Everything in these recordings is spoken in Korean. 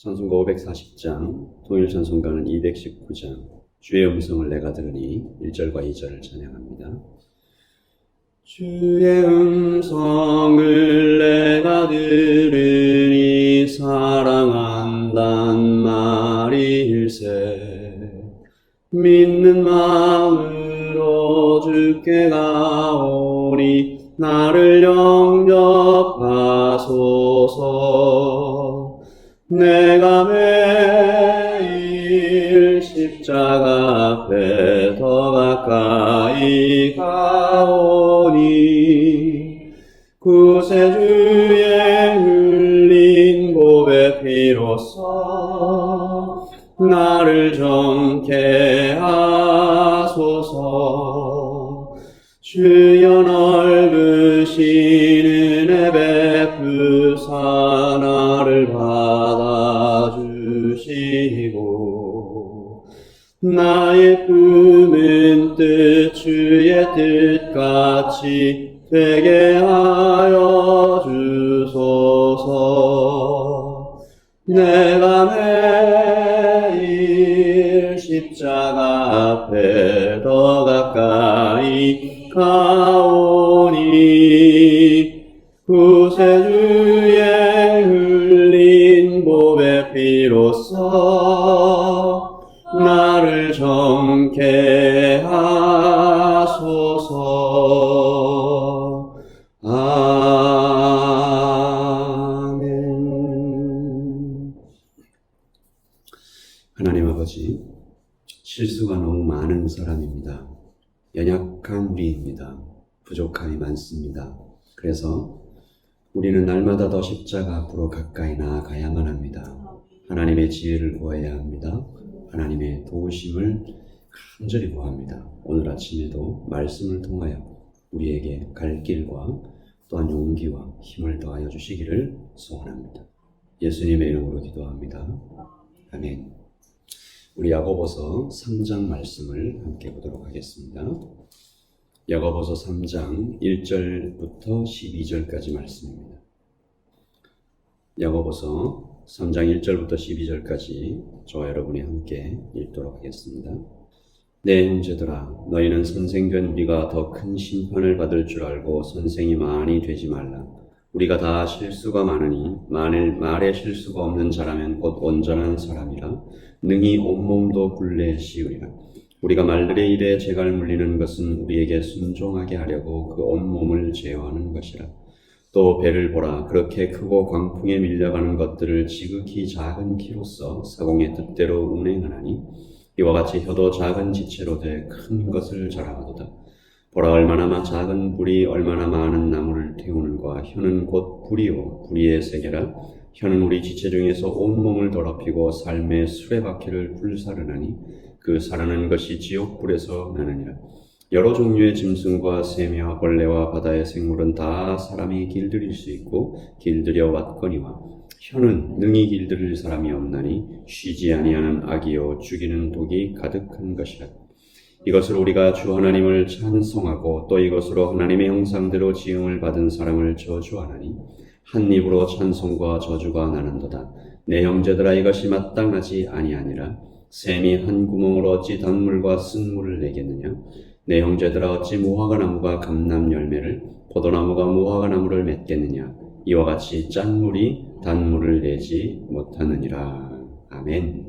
찬송가 540장, 통일 찬송가는 219장, 주의 음성을 내가 들으니 1절과 2절을 찬양합니다. 주의 음성을 내가 들으니 사랑한단 말일세 믿는 마음으로 주께 가오니 나를 영접하소서 내가 매일 십자가 앞에 더 가까이 가오니 구세주의 흘린 고백 피로써 나를 정케 하소서. 주여 넓으신 꿈은 뜻 주의 뜻같이 되게 하여 주소서. 내가 매일 십자가 앞에 더 가까이 가 실수가 너무 많은 사람입니다. 연약한 우리입니다. 부족함이 많습니다. 그래서 우리는 날마다 더 십자가 앞으로 가까이 나아가야만 합니다. 하나님의 지혜를 구해야 합니다. 하나님의 도우심을 간절히 구합니다. 오늘 아침에도 말씀을 통하여 우리에게 갈 길과 또한 용기와 힘을 더하여 주시기를 소원합니다. 예수님의 이름으로 기도합니다. 아멘. 우리 야고보서 3장 말씀을 함께 보도록 하겠습니다. 야고보서 3장 1절부터 12절까지 말씀입니다. 야고보서 3장 1절부터 12절까지 저와 여러분이 함께 읽도록 하겠습니다. 내 형제들아 너희는 선생된 우리가 더 큰 심판을 받을 줄 알고 선생이 많이 되지 말라. 우리가 다 실수가 많으니 만일 말에 실수가 없는 자라면 곧 온전한 사람이라 능히 온몸도 굴레 씌우리라. 우리가 말들의 일에 재갈 물리는 것은 우리에게 순종하게 하려고 그 온몸을 제어하는 것이라. 또 배를 보라 그렇게 크고 광풍에 밀려가는 것들을 지극히 작은 키로서 사공의 뜻대로 운행하나니 이와 같이 혀도 작은 지체로 돼 큰 것을 자랑하도다. 보라 얼마나 마- 작은 불이 얼마나 많은 나무를 태우는가 혀는 곧 불이요 불의의 세계라 혀는 우리 지체 중에서 온몸을 더럽히고 삶의 수레바퀴를 불사르나니 그 사르는 것이 지옥 불에서 나느니라. 여러 종류의 짐승과 새며 벌레와 바다의 생물은 다 사람이 길들일 수 있고 길들여 왔거니와 혀는 능히 길들일 사람이 없나니 쉬지 아니하는 악이요 죽이는 독이 가득한 것이라. 이것을 우리가 주 하나님을 찬송하고 또 이것으로 하나님의 형상대로 지음을 받은 사람을 저주하나니 한 입으로 찬송과 저주가 나는도다. 내 형제들아 이것이 마땅하지 아니하니라. 샘이 한 구멍으로 어찌 단물과 쓴물을 내겠느냐? 내 형제들아 어찌 무화과 나무가 감람 열매를 포도나무가 무화과 나무를 맺겠느냐? 이와 같이 짠물이 단물을 내지 못하느니라. 아멘.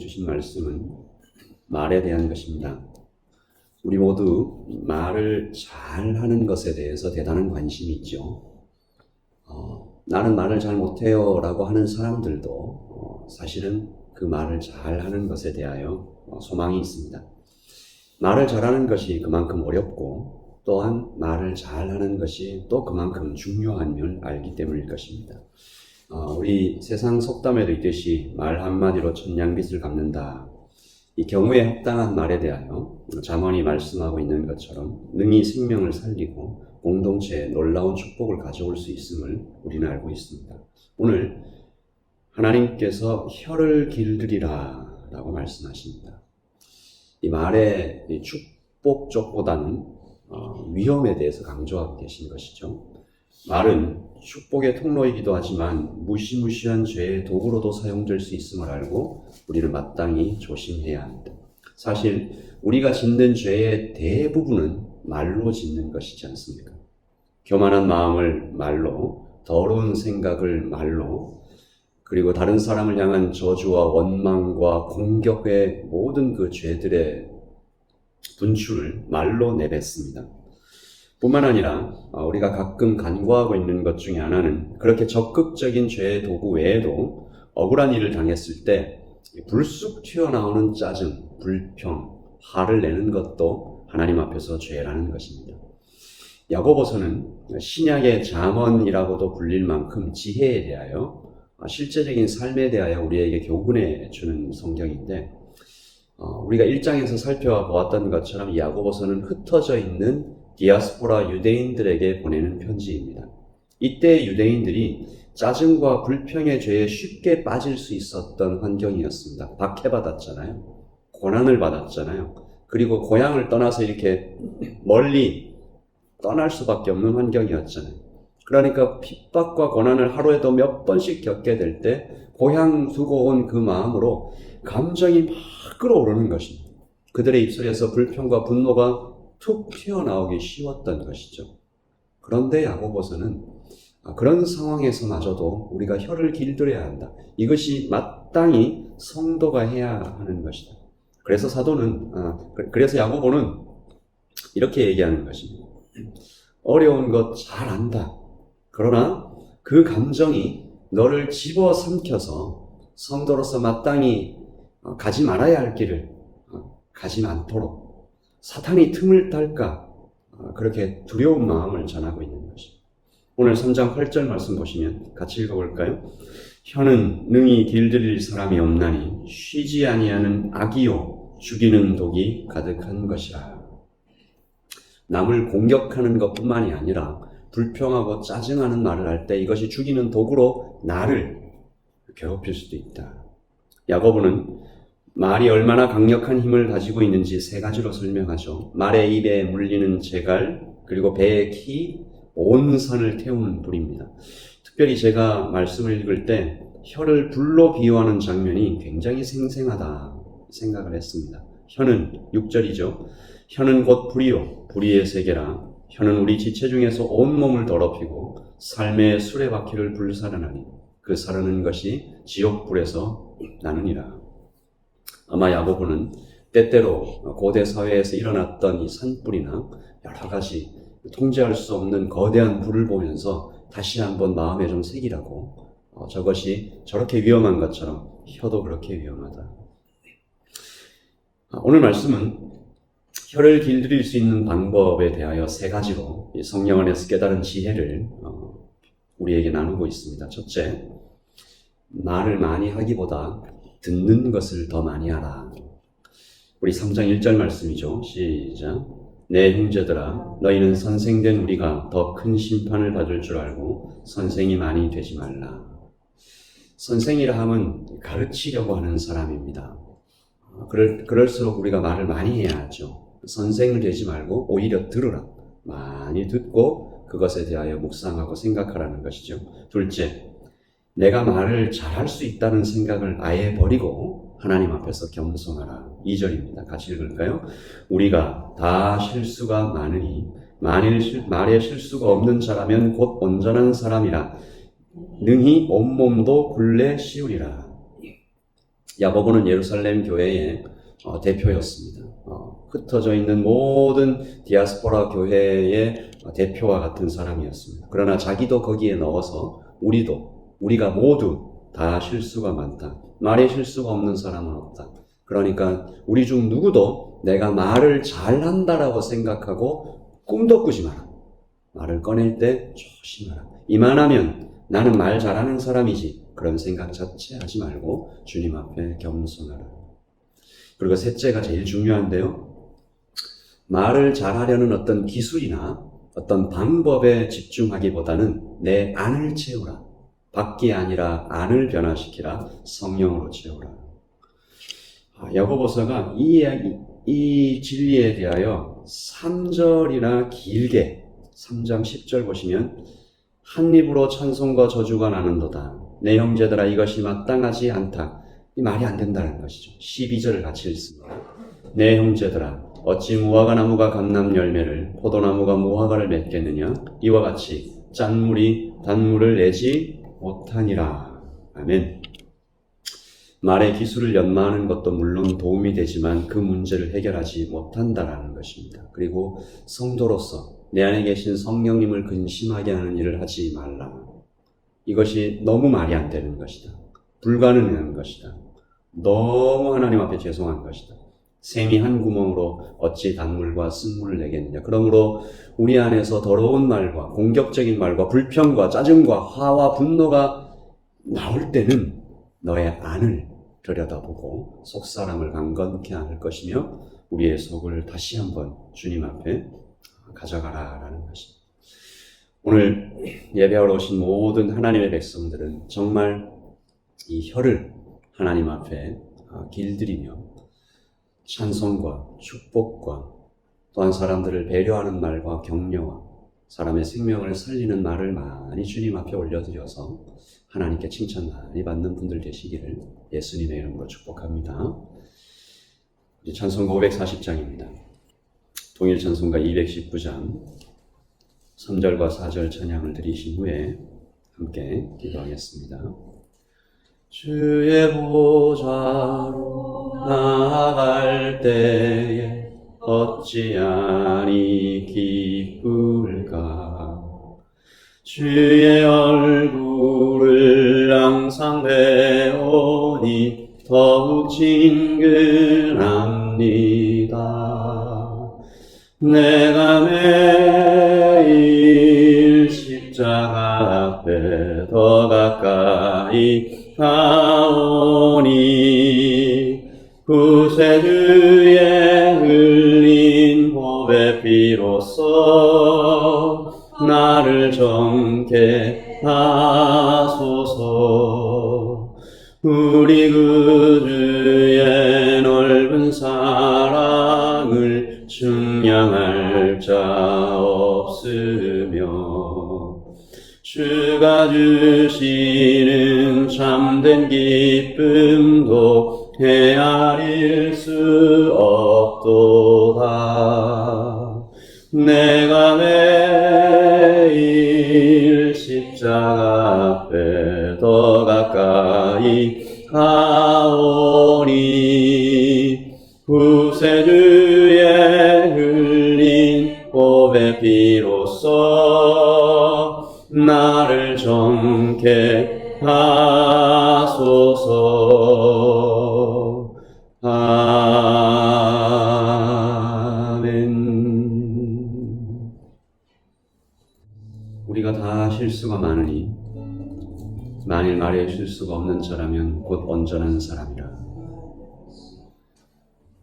주신 말씀은 말에 대한 것입니다. 우리 모두 말을 잘 하는 것에 대해서 대단한 관심이 있죠. 어, 나는 말을 잘 못해요 라고 하는 사람들도 어, 사실은 그 말을 잘 하는 것에 대하여 어, 소망이 있습니다. 말을 잘하는 것이 그만큼 어렵고 또한 말을 잘하는 것이 또 그만큼 중요함을 알기 때문일 것입니다. 어, 우리 세상 속담에도 있듯이 말 한마디로 천냥빚을 갚는다. 이 경우에 합당한 말에 대하여 잠언이 말씀하고 있는 것처럼 능히 생명을 살리고 공동체에 놀라운 축복을 가져올 수 있음을 우리는 알고 있습니다. 오늘 하나님께서 혀를 길들이라 라고 말씀하십니다. 이 말의 이 축복 쪽보다는 어, 위험에 대해서 강조하고 계신 것이죠. 말은 축복의 통로이기도 하지만 무시무시한 죄의 도구로도 사용될 수 있음을 알고 우리는 마땅히 조심해야 합니다. 사실 우리가 짓는 죄의 대부분은 말로 짓는 것이지 않습니까? 교만한 마음을 말로, 더러운 생각을 말로, 그리고 다른 사람을 향한 저주와 원망과 공격의 모든 그 죄들의 분출을 말로 내뱉습니다. 뿐만 아니라 어, 우리가 가끔 간과하고 있는 것 중에 하나는 그렇게 적극적인 죄의 도구 외에도 억울한 일을 당했을 때 불쑥 튀어나오는 짜증, 불평, 화를 내는 것도 하나님 앞에서 죄라는 것입니다. 야고보서는 신약의 잠언이라고도 불릴 만큼 지혜에 대하여 어, 실제적인 삶에 대하여 우리에게 교훈해 주는 성경인데 어, 우리가 1장에서 살펴보았던 것처럼 야고보서는 흩어져 있는 디아스포라 유대인들에게 보내는 편지입니다. 이때 유대인들이 짜증과 불평의 죄에 쉽게 빠질 수 있었던 환경이었습니다. 박해받았잖아요. 고난을 받았잖아요. 그리고 고향을 떠나서 이렇게 멀리 떠날 수밖에 없는 환경이었잖아요. 그러니까 핍박과 고난을 하루에도 몇 번씩 겪게 될 때 고향 두고 온 그 마음으로 감정이 막 끌어오르는 것입니다. 그들의 입술에서 불평과 분노가 툭 튀어나오기 쉬웠던 것이죠. 그런데 야고보서는 그런 상황에서마저도 우리가 혀를 길들여야 한다. 이것이 마땅히 성도가 해야 하는 것이다. 그래서 사도는 그래서 야고보는 이렇게 얘기하는 것입니다. 어려운 것 잘 안다. 그러나 그 감정이 너를 집어삼켜서 성도로서 마땅히 가지 말아야 할 길을 가지 않도록 사탄이 틈을 딸까 아, 그렇게 두려운 마음을 전하고 있는 것입니다. 오늘 3장 8절 말씀 보시면 같이 읽어볼까요? 혀는 능히 길들일 사람이 없나니 쉬지 아니하는 악이요 죽이는 독이 가득한 것이라. 남을 공격하는 것뿐만이 아니라 불평하고 짜증하는 말을 할 때 이것이 죽이는 독으로 나를 괴롭힐 수도 있다. 야고보는 말이 얼마나 강력한 힘을 가지고 있는지 세 가지로 설명하죠. 말의 입에 물리는 재갈, 그리고 배의 키, 온 산을 태우는 불입니다. 특별히 제가 말씀을 읽을 때 혀를 불로 비유하는 장면이 굉장히 생생하다 생각을 했습니다. 혀는 6절이죠. 혀는 곧 불이요. 불의의 세계라. 혀는 우리 지체 중에서 온몸을 더럽히고 삶의 수레바퀴를 불살하나니 그 살아는 것이 지옥불에서 나느니라. 아마 야고보는 때때로 고대 사회에서 일어났던 이 산불이나 여러 가지 통제할 수 없는 거대한 불을 보면서 다시 한번 마음에 좀 새기라고 어, 저것이 저렇게 위험한 것처럼 혀도 그렇게 위험하다. 아, 오늘 말씀은 혀를 길들일 수 있는 방법에 대하여 세 가지로 성령 안에서 깨달은 지혜를 어, 우리에게 나누고 있습니다. 첫째, 말을 많이 하기보다 듣는 것을 더 많이 하라. 우리 3장 1절 말씀이죠. 시작. 내 형제들아, 너희는 선생된 우리가 더 큰 심판을 받을 줄 알고 선생이 많이 되지 말라. 선생이라 함은 가르치려고 하는 사람입니다. 그럴, 그럴수록 우리가 말을 많이 해야 하죠. 선생을 되지 말고 오히려 들으라. 많이 듣고 그것에 대하여 묵상하고 생각하라는 것이죠. 둘째, 내가 말을 잘할 수 있다는 생각을 아예 버리고 하나님 앞에서 겸손하라. 2절입니다. 같이 읽을까요? 우리가 다 실수가 많으니 만일 실, 말에 실수가 없는 자라면 곧 온전한 사람이라 능히 온몸도 굴레 씌우리라. 야고보는 예루살렘 교회의 어, 대표였습니다. 어, 흩어져 있는 모든 디아스포라 교회의 대표와 같은 사람이었습니다. 그러나 자기도 거기에 넣어서 우리도 우리가 모두 다 실수가 많다. 말에 실수가 없는 사람은 없다. 그러니까 우리 중 누구도 내가 말을 잘한다라고 생각하고 꿈도 꾸지 마라. 말을 꺼낼 때 조심하라. 이만하면 나는 말 잘하는 사람이지. 그런 생각 자체 하지 말고 주님 앞에 겸손하라. 그리고 셋째가 제일 중요한데요. 말을 잘하려는 어떤 기술이나 어떤 방법에 집중하기보다는 내 안을 채우라. 밖이 아니라 안을 변화시키라. 성령으로 채우라. 아, 야고보서가 이 이야기, 이 진리에 대하여 3절이나 길게 3장 10절 보시면 한 입으로 찬송과 저주가 나는도다. 내 형제들아 이것이 마땅하지 않다. 이 말이 안 된다는 것이죠. 12절을 같이 읽습니다. 내 형제들아 어찌 무화과 나무가 감람 열매를 포도나무가 무화과를 맺겠느냐 이와 같이 짠물이 단물을 내지 못하니라. 아멘. 말의 기술을 연마하는 것도 물론 도움이 되지만 그 문제를 해결하지 못한다라는 것입니다. 그리고 성도로서 내 안에 계신 성령님을 근심하게 하는 일을 하지 말라. 이것이 너무 말이 안 되는 것이다. 불가능한 것이다. 너무 하나님 앞에 죄송한 것이다. 샘이 한 구멍으로 어찌 단물과 쓴물을 내겠느냐. 그러므로 우리 안에서 더러운 말과 공격적인 말과 불평과 짜증과 화와 분노가 나올 때는 너의 안을 들여다보고 속사람을 강건케 할 것이며 우리의 속을 다시 한번 주님 앞에 가져가라라는 것입니다. 오늘 예배하러 오신 모든 하나님의 백성들은 정말 이 혀를 하나님 앞에 길들이며 찬송과 축복과 또한 사람들을 배려하는 말과 격려와 사람의 생명을 살리는 말을 많이 주님 앞에 올려드려서 하나님께 칭찬 많이 받는 분들 되시기를 예수님의 이름으로 축복합니다. 이제 찬송가 540장입니다. 동일 찬송가 219장 3절과 4절 찬양을 드리신 후에 함께 기도하겠습니다. 주의 보좌로 나아갈 때에 어찌하니 기쁠까? 주의 얼굴을 항상 배우니 더욱 친근합니다. 내가 매일 십자가 앞에 더 가까이 가오니 구세주의 흘린 보배 피로써 나를 정케 하소서. 우리 구주의 넓은 사랑을 증량할 자 없으며 주가 주시는 참된 기쁨 하소서. 아멘. 우리가 다 실수가 많으니 만일 말에 실수가 없는 자라면 곧 온전한 사람이라.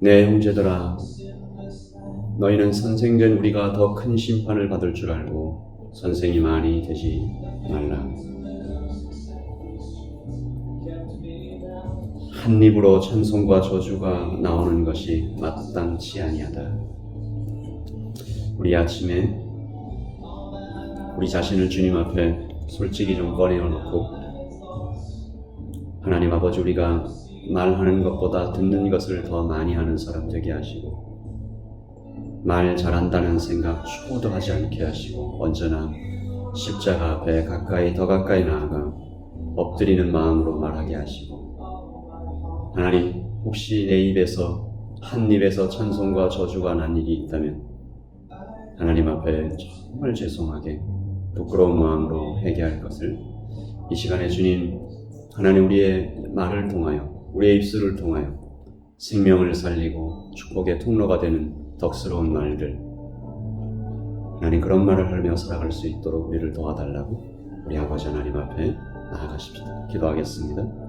내 형제들아, 너희는 선생된 우리가 더 큰 심판을 받을 줄 알고 선생이 많이 되지 말라. 한 입으로 찬송과 저주가 나오는 것이 마땅치 아니하다. 우리 아침에 우리 자신을 주님 앞에 솔직히 좀 꺼내어 놓고 하나님 아버지 우리가 말하는 것보다 듣는 것을 더 많이 하는 사람 되게 하시고 말 잘한다는 생각 초도 하지 않게 하시고 언제나 십자가 앞에 가까이 더 가까이 나아가 엎드리는 마음으로 말하게 하시고 하나님, 혹시 내 입에서, 한 입에서 찬송과 저주가 난 일이 있다면, 하나님 앞에 정말 죄송하게 부끄러운 마음으로 회개할 것을 이 시간에 주님, 하나님 우리의 말을 통하여, 우리의 입술을 통하여 생명을 살리고 축복의 통로가 되는 덕스러운 말들, 하나님 그런 말을 하며 살아갈 수 있도록 우리를 도와달라고 우리 아버지 하나님 앞에 나아가십시다. 기도하겠습니다.